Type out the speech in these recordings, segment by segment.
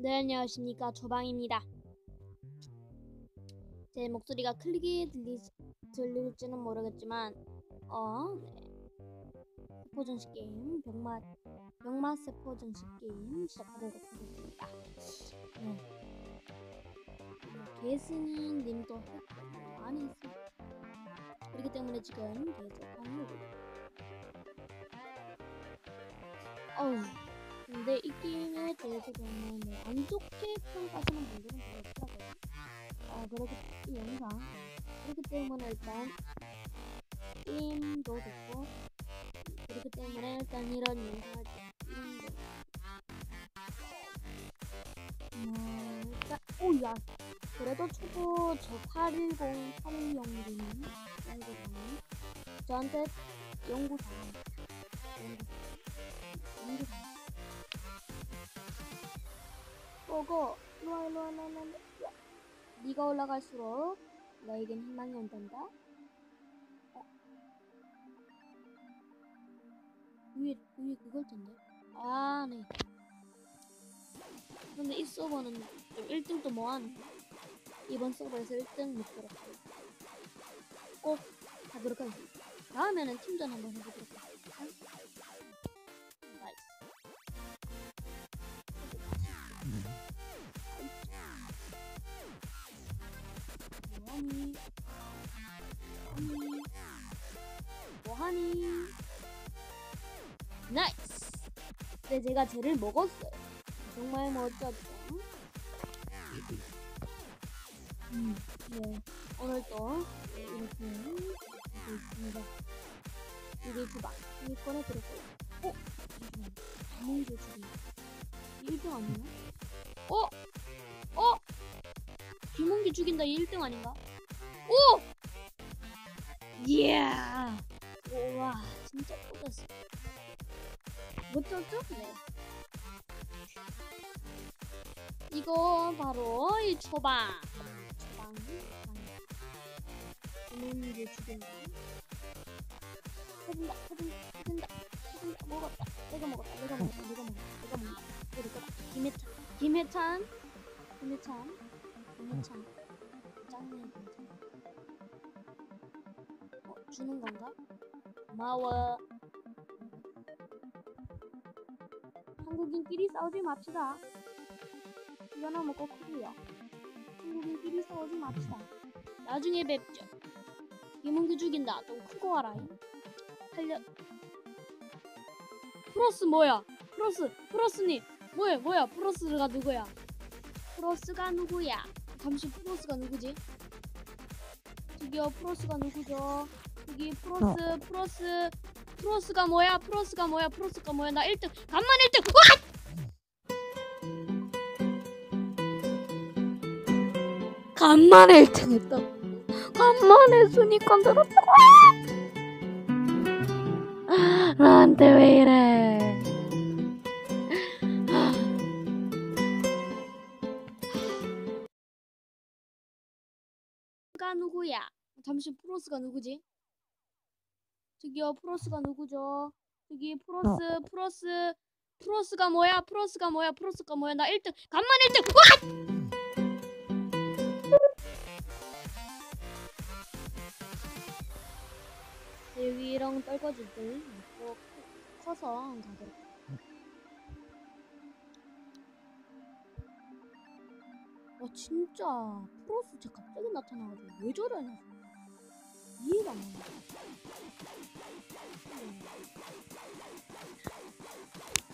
네, 안녕하십니까. 조방입니다. 제 목소리가 클릭이 들리, 들릴지는 모르겠지만, 어, 네. 세포 전식 게임, 병맛, 병맛 세포 전식 게임 시작하도록 하겠습니다. 네. 게스님 님도 많이 했습니다. 그렇기 때문에 지금 계속 하는 어우. 근데 이 게임에 대해서 저는 뭐안 좋게 평가하시는 분들은 별로 없더라고요. 아, 그렇기 이 영상 그렇기 때문에 일단 게임도 좋고 그렇기 때문에 일단 이런 영상을 찍는 거. 음, 일단 오 야 그래도 초보 저810 810님 연구사님 저한테 연구사 연구사 보고 일 로와 일로와 일로와 일로와. 네가 올라갈수록 너에겐 희망이 온단다. 어? 위에 위에 그걸 텐데? 아네. 근데 이 서버는 좀 1등도 뭐하는 이번 서버에서 1등 목표로 꼭 하도록 하겠습니다. 다음에는 팀전 한번 해보도록 하겠습니다 뭐하니? 뭐하니? 나이스! 네, 제가 쟤를 먹었어요. 정말 멋졌죠? 음, 네. 오늘 또 네, 이렇게 있습니다. 이게 주방. 이 꺼내드렸고요. 어? 자몽조 주방. 1등 아니야? 어? 어? 김홍기 죽인다 이 1등 아닌가? 오! 이야! 우와 진짜 꽂았어. 멋졌죠? 네 이거 바로 이 초방. 초방 김홍기 죽인다. 터진다 터진다 터진다. 먹었다. 내가 먹었다 내가 먹었다 내가 먹었다 내가 먹었다. 김해찬. 김해찬. 김해찬 김해찬 짱네 어 주는 건가? 고마워. 한국인끼리 싸우지 맙시다. 이거나 먹고 크고요. 한국인끼리 싸우지 맙시다. 나중에 뵙죠. 김은규 죽인다. 좀 크고 와라 살려. 프로스 뭐야? 프로스 프로스님. 뭐야 뭐야? 프로스가 누구야? 프로스가 누구야 잠시 프로스가 누구지? 저기요 프로스가 누구죠? 저기 프로스 프로스 프로스가 뭐야? 프로스가 뭐야? 프로스가 뭐야? 나 1등 간만 1등 와! 간만에 1등 했다 간만에 순위권 들었다고? 나한테 왜 이래 가 누구야? 잠시 프로스가 누구지? 저기요 프로스가 누구죠? 저기 프로스 프로스 프로스가 뭐야? 프로스가 뭐야? 프로스가 뭐야? 나 1등 간만 1등 와! 대위랑 떨거지들 꼭 커서 가도록 와 진짜 프로스 쟤 갑자기 나타나가지고 왜 저러냐 이해가 안 가네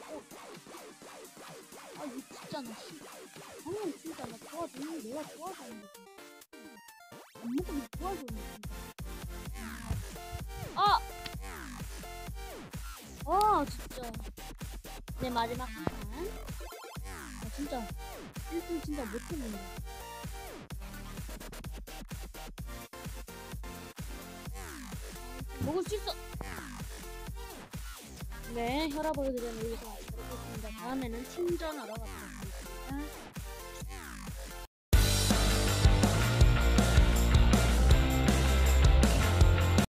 어. 아 이거 진짜 나 씨. 방금 진짜 나 도와주는 내가 도와주는 거지 도와주는 거지 아! 아 진짜 내 마지막 한판 아 진짜 1등 진짜 못했는데. 먹을 수 있어. 네 혈압 보여드리는 여기서 이렇게 했습니다. 다음에는 팀전 하러 가도록 하겠습니다